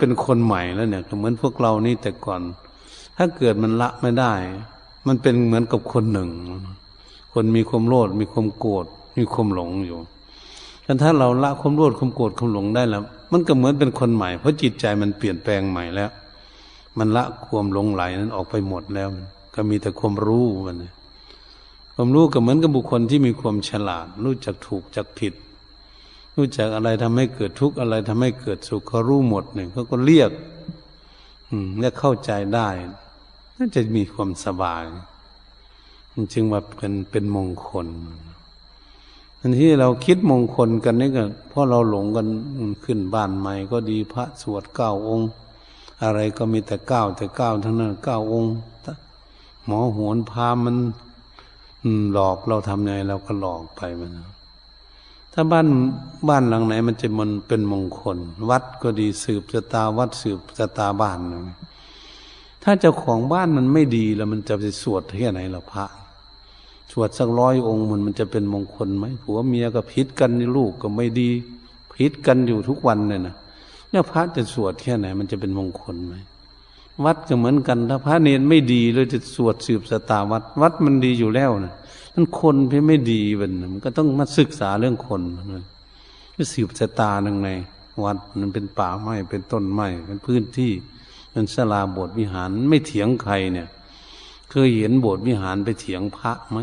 เป็นคนใหม่แล้วเนี่ยก็เหมือนพวกเรานี่แต่ก่อน ถ้าเกิดมันละไม่ได้ มันเป็นเหมือนกับคนหนึ่ง คนมีความโลภมีความโกรธมีความหลงอยู่แต่ถ้าเราละความโลภความโกรธความหลงได้แล้ว มันก็เหมือนเป็นคนใหม่ เพราะจิตใจมันเปลี่ยนแปลงใหม่แล้ว มันละความหลงไหลนั้นออกไปหมดแล้ว ก็มีแต่ความรู้มันความรู้ก็เหมือนกับบุคคลที่มีความฉลาด รู้จักถูกจักผิด รู้จักอะไรทำให้เกิดทุกข์อะไรทำให้เกิดสุขเขารู้หมดเนี่ยเขาก็เรียก อืมและเข้าใจได้น่าจะมีความสบายจึงว่าเป็นเป็นมงคลอันที่เราคิดมงคลกันนี่ก็เพราะเราหลงกันขึ้นบ้านใหม่ก็ดีพระสวดเก้าองค์ อะไรก็มีแต่เก้าแต่เก้าทั้งนั้นเก้าองค์หมอโหวนพามันหลอกเราทำไงเราก็หลอกไปมัน ถ้าบ้านบ้านหลังไหน มันจะมันเป็นมงคล วัดก็ดีสืบชะตาวัดสืบชะตาบ้านนะถ้าเจ้าของบ้านมันไม่ดีแล้วมันจะไปสวดแค่ไหนล่ะพระสวดสักร้อยองค์มันมันจะเป็นมงคลไหมผัวเมียก็พิษกันลูกก็ไม่ดีพิษกันอยู่ทุกวันเลยนะเนี่ยพระจะสวดแค่ไหน มันจะเป็นมงคลไหมวัดก็เหมือนกัน ถ้าพระเนรไม่ดีเลยจะสวดสืบชะตาวัด วัดมันดีอยู่แล้วนะ มันคนเพี่ไม่ดีมันมันก็ต้องมาศึกษาเรื่องคนมันก็สืบชะตาดังในวัดมันเป็นป่าไม้เป็นต้นไม้เป็นพื้นที่เป็นศาลาโบสถ์วิหารไม่เถียงใครเนี่ย เคยเห็นโบสถ์วิหารไปเถียงพระไหม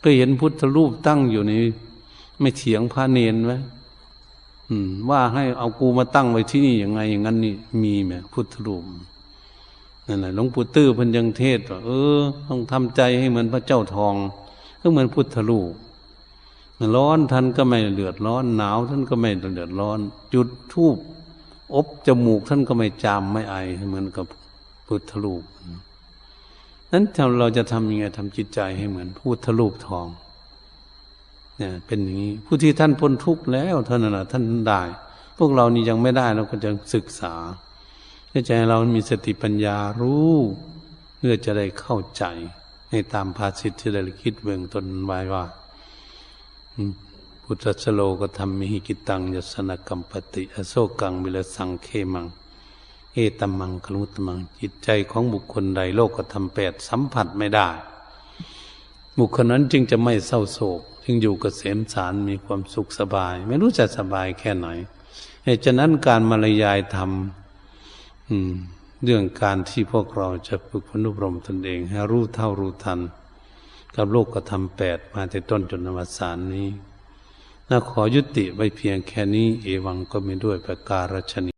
เคยเห็นพุทธรูปตั้งอยู่ในไม่เถียงพระเนนไหมว่าให้เอากูมาตั้งไว้ที่นี่ยังไง อย่างนั้นนี่มีไหมพุทธรูปนั่นแหละหลวงปู่ตื้อพันยังเทศว่าเออต้องทำใจให้เหมือนพระเจ้าทอง ก็เหมือนพุทธรูปร้อนท่านก็ไม่เดือดร้อน หนาวท่านก็ไม่เดือดร้อน จุดทูบอบจมูกท่านก็ไม่จามไม่ไอเหมือนกับพุทธรูปนั้นเราจะทำยังไงทำจิตใจให้เหมือนพุทธรูปทองเนี่ยเป็นอย่างนี้ผู้ที่ท่านพ้นทุกข์แล้วเท่านั้นนะท่านได้ พวกเรานี่ยังไม่ได้เราก็จะศึกษาเพื่อใจเรามีสติปัญญารู้ เพื่อจะได้เข้าใจ ในตามภาษิตที่ได้คิดเบื้องต้นไว้ว่าพุทธสโลก็ทำมิหิกิตังยสนกัมปติ อโศกังวิลสังเคมัง เอตมังคลุตมัง จิตใจของบุคคลใดโลกก็ทำแปดสัมผัสไม่ได้ บุคคลนั้นจึงจะไม่เศร้าโศก จึงอยู่กเกษมสารมีความสุขสบาย ไม่รู้จะสบายแค่ไหนเหตุฉะนั้นการมารยายธรรม เรื่องการที่พวกเราจะฝึกพนุบรมตนเอง ให้รู้เท่ารู้ทัน กับโลกกระทำแปดมาแต่ต้นจนนวสานนี้น่าขอยุติไว้เพียงแค่นี้ เอวังก็มีด้วยประการฉนี